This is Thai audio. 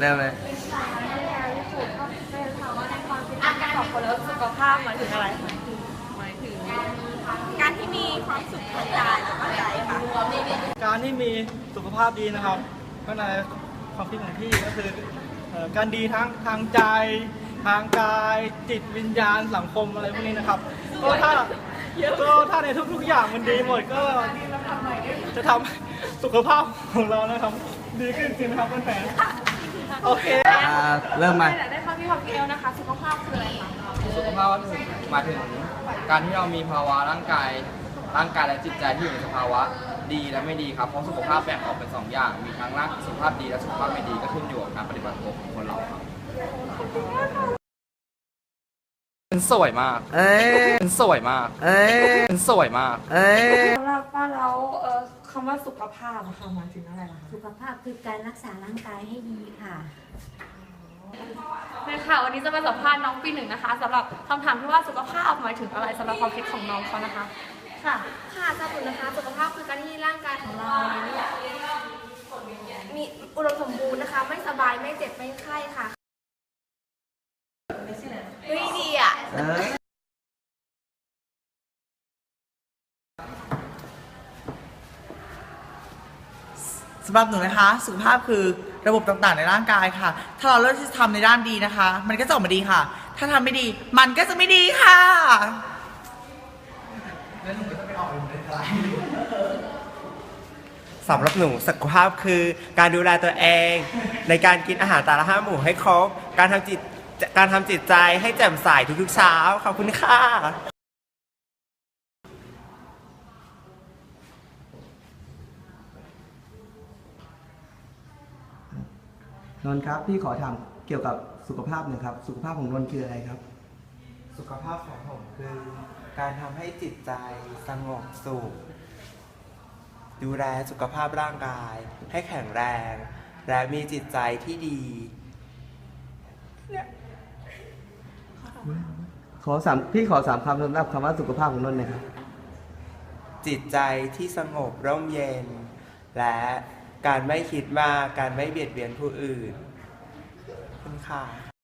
เริ่มเลยอาการของคนแล้วสุขภาพหมายถึงอะไรคะหมายถึง การที่มีความสุขทางกายและใจค่ะการที่มีสุขภาพดีนะครับข้างในความคิดของพี่ก็คือเอ่อการดีทั้งทางใจ ทางกาย จิตวิญญาณสังคมอะไรพวกนี้นะครับ ก็ถ้าก็ถ้าในทุกๆอย่างมันดีหมดก็จะทำให้สุขภาพของเรานะครับ ดีขึ้นจริงนะครับแฟนๆ โอเคอ่าเริ่มมาได้ความคิดของพี่เอลนะคะสุขภาพคืออะไรคะสุขภาพหมายถึงการที่เรามีภาวะร่างกายร่างกายและจิตใจที่อยู่ในสภาวะดีและไม่ดีครับเพราะสุขภาพแบ่งออกเป็นสองอย่าง มีทั้งร่างสุขภาพดีและสุขภาพไม่ดีก็ขึ้นอยู่กับการปฏิบัติตัวของคนเราครับเป็นสวยมาก เอ้ยเป็นสวยมาก เอ้ยเป็นสวยมาก เอ้ย สำหรับป้าแล้วเอ่อ คำว่าสุขภาพอะค่ะหมายถึงอะไรล่ะคะสุขภาพคือการรักษาร่างกายให้ดีค่ะเนี่ยค่ะวันนี้จะมาสัมภาษณ์น้องปีหนึ่งนะคะสำหรับคำถามที่ว่าสุขภาพหมายถึงอะไรสำหรับความคิดของน้องเขานะคะ ค่ะ ค่ะสำหรับหนูนะคะ สุขภาพคือการที่ร่างกายของเราเนี่ยมีอุดมสมบูรณ์นะคะ ไม่สบายไม่เจ็บไม่ไข้ค่ะเฮ้ยดีอะ เอ้ย สำหรับหนูนะคะ สุขภาพคือระบบต่างๆในร่างกายค่ะ ถ้าเราเลือกที่จะทำในด้านดีนะคะ มันก็จะออกมาดีค่ะ ถ้าทำไม่ดี มันก็จะไม่ดีค่ะสำหรับหนูสุขภาพคือการดูแลตัวเอง ในการกินอาหารแต่ละห้าหมู่ให้ครบ การทำจิตการทำจิตใจให้แจ่มใสทุกๆเช้าขอบคุณค่ะ นนท์ครับพี่ขอถามเกี่ยวกับสุขภาพหน่อยครับ สุขภาพของนนท์คืออะไรครับ สุขภาพของผมคือ การทำให้จิตใจสงบสุข ดูแลสุขภาพร่างกาย ให้แข็งแรง และมีจิตใจที่ดี ขอสามพี่ขอสามคำสำหรับคำว่าสุขภาพของนนท์หน่อยครับ จิตใจที่สงบร่มเย็น และ การไม่คิดมาก การไม่เบียดเบียนผู้อื่นคุณค่ะ